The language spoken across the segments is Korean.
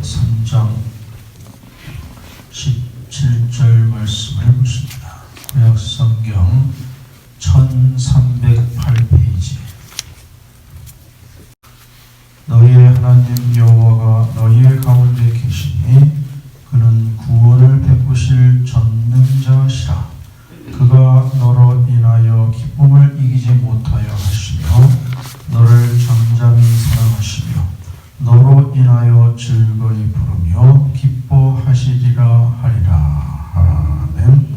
제 3장 17절 말씀을 보십니다. 구약 성경 1308페이지 너희의 하나님 여호와가 너희의 가운데 계시니 그는 구원을 베푸실 전능자시라 그가 너로 인하여 기쁨을 이기지 못하여 하시며 너를 잠잠히 사랑하시며 너로 인하여 부르며 기뻐하시리라 하리라 아멘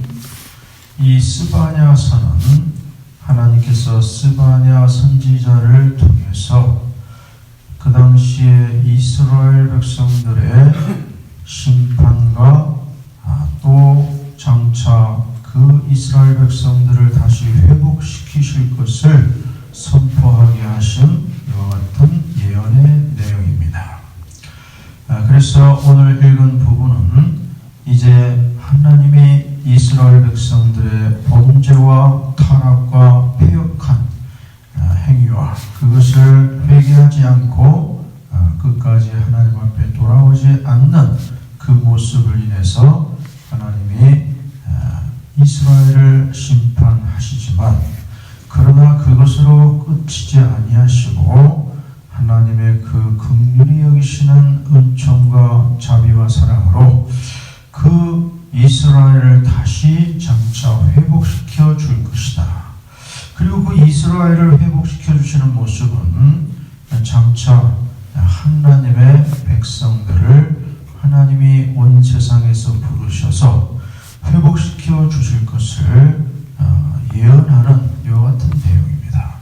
이 스바냐서는 하나님께서 스바냐 선지자를 통해서 그 당시에 이스라엘 백성들의 심판과 아, 또 장차 그 이스라엘 백성들을 다시 회복시키실 것을 선포하게 하신 이와 같은 예언의 내용입니다. 아, 그래서 오늘 읽은 부분은 이제 하나님이 이스라엘 백성들의 범죄와 타락과 폐역한 아, 행위와 그것을 회개하지 않고 아, 끝까지 하나님 앞에 돌아오지 않는 그 모습을 인해서 하나님이 아, 이스라엘을 심판하시지만 그러나 그것으로 끝이지 아니하시고 하나님의 그 긍휼히 여기시는 은총과 자비와 사랑으로 그 이스라엘을 다시 장차 회복시켜 줄 것이다. 그리고 그 이스라엘을 회복시켜 주시는 모습은 장차 하나님의 백성들을 하나님이 온 세상에서 부르셔서 회복시켜 주실 것을 어, 예언하는 이와 같은 내용입니다.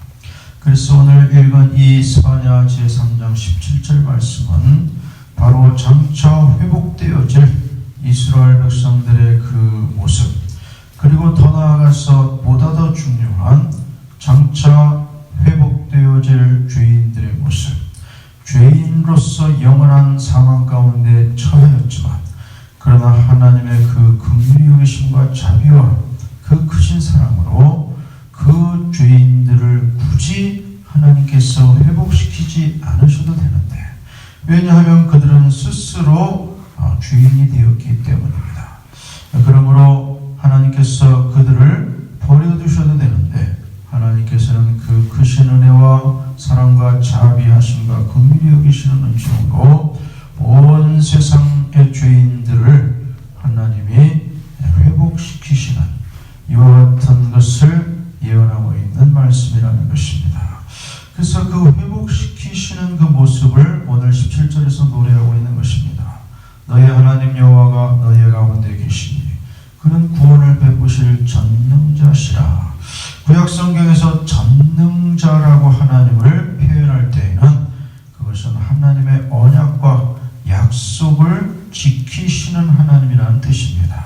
그래서 오늘 읽은 이 스바냐 제3장 17절 말씀은 바로 장차 회복되어질 이스라엘 백성들의 그 모습 그리고 더 나아가서 보다 더 중요한 장차 회복되어질 죄인들의 모습 죄인으로서 영원한 사망 가운데 처하였지만 그러나 하나님의 그 긍휼히 여기심과 자비와 그 크신 사랑으로 그 죄인들을 굳이 하나님께서 회복시키지 않으셔도 되는데 왜냐하면 그들은 스스로 어, 죄인이 되었기 때문입니다. 그러므로 하나님께서 그들을 버려두셔도 되는데 하나님께서는 그 크신 은혜와 사랑과 자비하심과 긍휼히 여기시는 은총으로 온 세상의 죄인들을 하나님이 회복시키시 그래서 그 회복시키시는 그 모습을 오늘 17절에서 노래하고 있는 것입니다. 너희 하나님 여호와가 너희 가운데 계시니 그는 구원을 베푸실 전능자시라. 구약 성경에서 전능자라고 하나님을 표현할 때에는 그것은 하나님의 언약과 약속을 지키시는 하나님이라는 뜻입니다.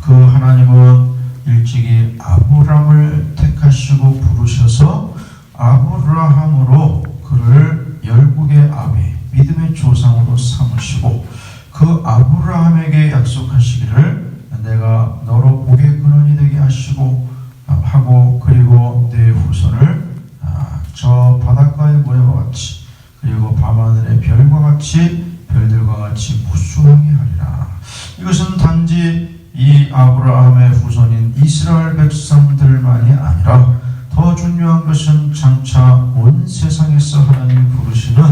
그 하나님은 일찍이 아브라함을 택하시고 부르셔서 아브라함으로 그를 열국의 아비, 믿음의 조상으로 삼으시고 그 아브라함에게 약속하시기를 내가 너로 복의 근원이 되게 하시고 하고 그리고 내 후손을 아, 저 바닷가의 모래와 같이 그리고 밤하늘의 별과 같이 별들과 같이 무수하게 하리라. 이것은 단지 이 아브라함의 후손인 이스라엘 백성들만이 아니라 더 중요한 것은 장차 온 세상에서 하나님 부르시는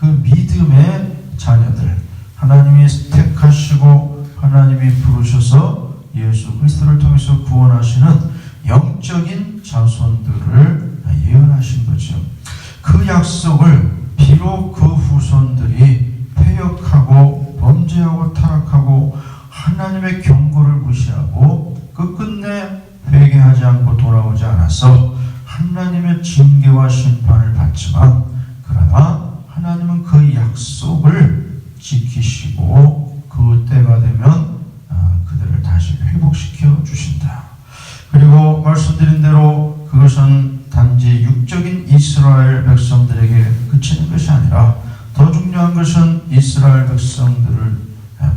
그 믿음의 자녀들 하나님이 택하시고 하나님이 부르셔서 예수 그리스도를 통해서 구원하시는 영적인 자손들을 예언하신 거죠. 그 약속을 비록 그 후손들이 폐역하고 범죄하고 타락하고 하나님의 경고를 무시하고 끝끝내 회개하지 않고 돌아오지 않아서 하나님의 징계와 심판을 받지만 그러나 하나님은 그 약속을 지키시고 그 때가 되면 아, 그들을 다시 회복시켜 주신다. 그리고 말씀드린 대로 그것은 단지 육적인 이스라엘 백성들에게 그치는 것이 아니라 더 중요한 것은 이스라엘 백성들을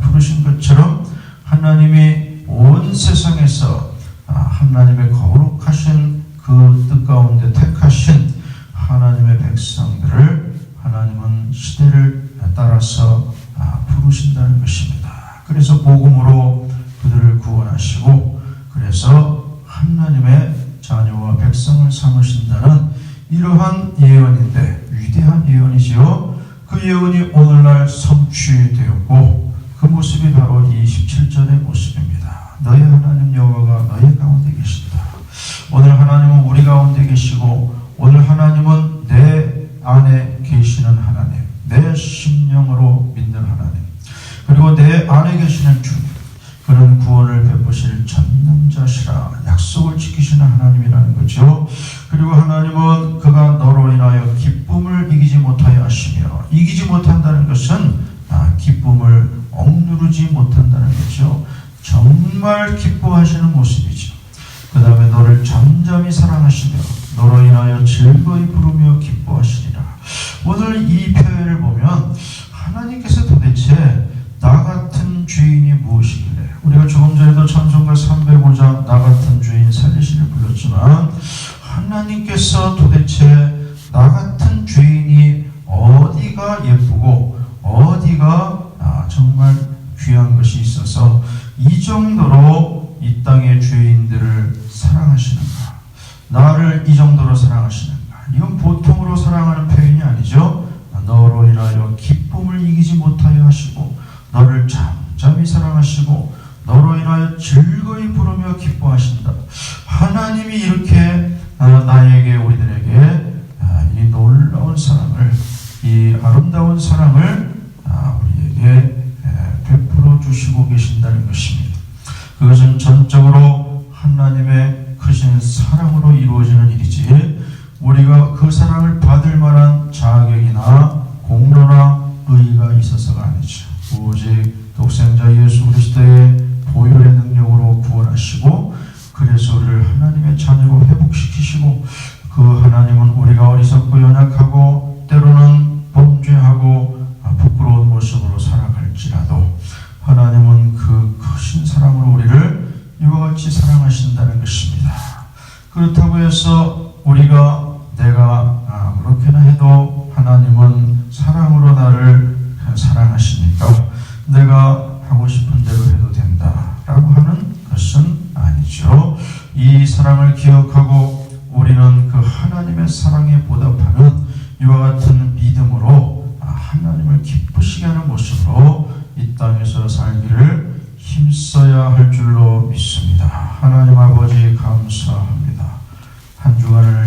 부르신 것처럼 하나님이 온 세상에서 아, 하나님의 거룩하신 그 뜻 가운데 택하신 하나님의 백성들을 하나님은 시대를 따라서 아, 부르신다는 것입니다. 그래서 복음으로 그들을 구원하시고 그래서 하나님의 자녀와 백성을 삼으신다는 이러한 예언인데 위대한 예언이지요. 그 예언이 오늘날 성취되었고 그 모습이 바로 27절의 모습입니다. 너희 하나님 여호와가 너희 가운데 계신다. 오늘 하나님은 우리 가운데 계시고 오늘 하나님은 내 안에 계시는 하나님, 내 심령으로 믿는 하나님, 그리고 내 안에 계시는 주님, 그는 구원을 베푸실 전능자시라 약속을 지키시는 하나님이라는 거죠. 그리고 하나님은 그가 너로 인하여 기쁨을 이기지 못하여 하시며 이기지 못한다는 것은 아, 기쁨을 억누르지 못한다는 거죠. 정말 기뻐하시는 모습이죠. 그 다음에 너를 잠잠히 사랑하시며 너로 인하여 즐거이 부르며 기뻐하시리라. 오늘 이 표현을 보면 하나님께서 도대체 나 같은 죄인이 무엇이길 정도로 이 땅의 죄인들을 사랑하시는가? 나를 이 정도로 사랑하시는가? 이건 보통으로 사랑하는 표현이 아니죠. 너로 인하여 기쁨을 이기지 못하여 하시고 너를 잠잠히 사랑하시고 너로 인하여 즐거이 부르며 기뻐하신다. 하나님이 이렇게 아, 나에게 우리들에게 아, 이 놀라운 사랑을 이 아름다운 사랑을 아, 우리에게 베풀어 주시고 계신다는 것입니다. 그것은 전적으로 하나님의 크신 사랑으로 이루어지는 일이지 우리가 그 사랑을 받을 만한 자격이나 공로나 의의가 있어서가 아니죠. 오직 독생자 예수 그리스도의 보혈의 능력으로 구원하시고 그래서 우리를 하나님의 자녀로 회복시키시고 그 하나님은 우리가 어리석고 연약하고 때로는 해서 우리가 내가 아, 그렇게나 해도 하나님은 사랑으로 나를 사랑하시니까 내가 하고 싶은 대로 해도 된다라고 하는 것은 아니죠. 이 사랑을 기억하고 우리는 그 하나님의 사랑에 보답하는 이와 같은 믿음으로 아, 하나님을 기쁘시게 하는 모습으로 이 땅에서 살기를 힘써야 할 줄로 믿습니다. 하나님 아버지 감사합니다.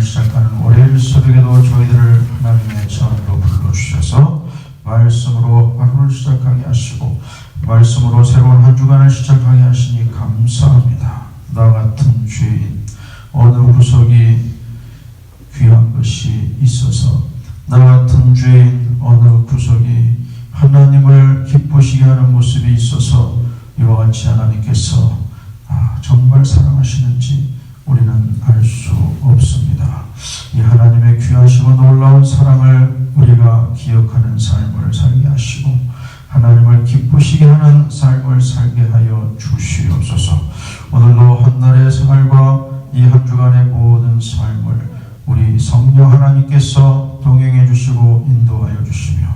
시작하는 월요일 새벽에도 저희들을 하나님의 전으로 불러주셔서 말씀으로 하루를 시작하게 하시고 말씀으로 새로운 한 주간을 시작하게 하시니 감사합니다. 나 같은 죄인 어느 구석이 귀한 것이 있어서 나 같은 죄인 어느 구석이 하나님을 기쁘시게 하는 모습이 있어서 이와 같이 하나님께서 아, 정말 사랑하시는지 우리는 알 수 없습니다. 이 하나님의 귀하시고 놀라운 사랑을 우리가 기억하는 삶을 살게 하시고 하나님을 기쁘시게 하는 삶을 살게 하여 주시옵소서. 오늘도 한 날의 생활과 이 한 주간의 모든 삶을 우리 성령 하나님께서 동행해 주시고 인도하여 주시며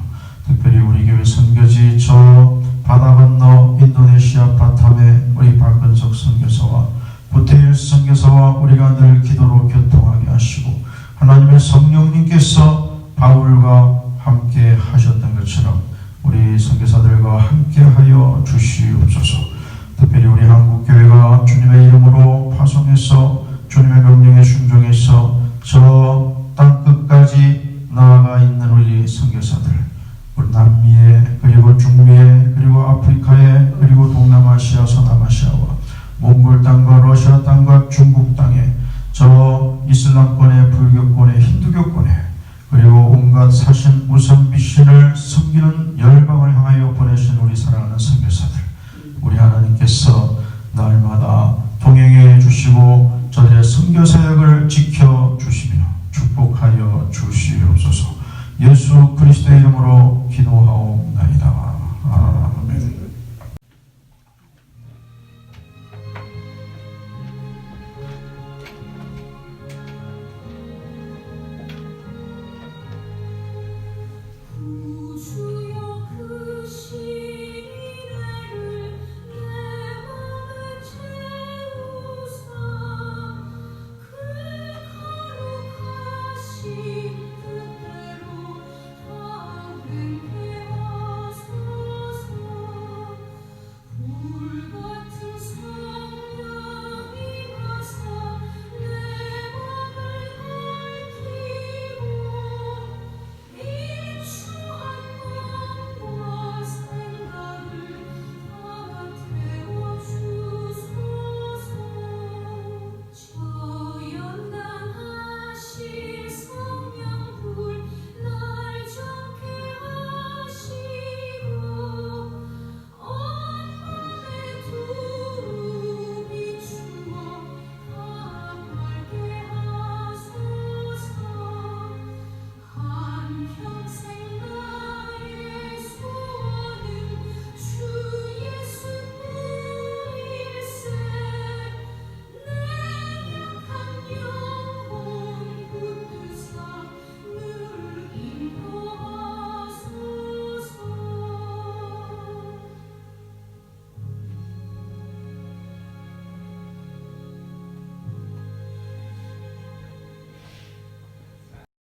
특별히 우리 교회 선교지 저 바다 건너 인도네시아 바탐의 우리 박근석 선교사와 구태일 선교사와 우리가 늘 기도로 교통하게 하시고 하나님의 성령님께서 바울과 함께 하셨던 것처럼 우리 선교사들과 함께 하여 주시옵소서. 특별히 우리 한국 교회가 주님의 이름으로 파송해서 주님의 명령에 순종해서 저 땅 끝까지 나아가 있는 우리 선교사들, 우리 남미에 그리고 중미에 그리고 아프리카에 그리고 동남아시아, 서남아시아와 몽골 땅과 중국 땅에 저 이슬람권의 불교권의 힌두교권에 그리고 온갖 사신 우선 미신을 섬기는 열방을 향하여 보내신 우리 사랑하는 선교사들 우리 하나님께서 날마다 동행해 주시고 저들의 선교 사역을 지켜 주시며 축복하여 주시옵소서. 예수 그리스도의 이름으로 아멘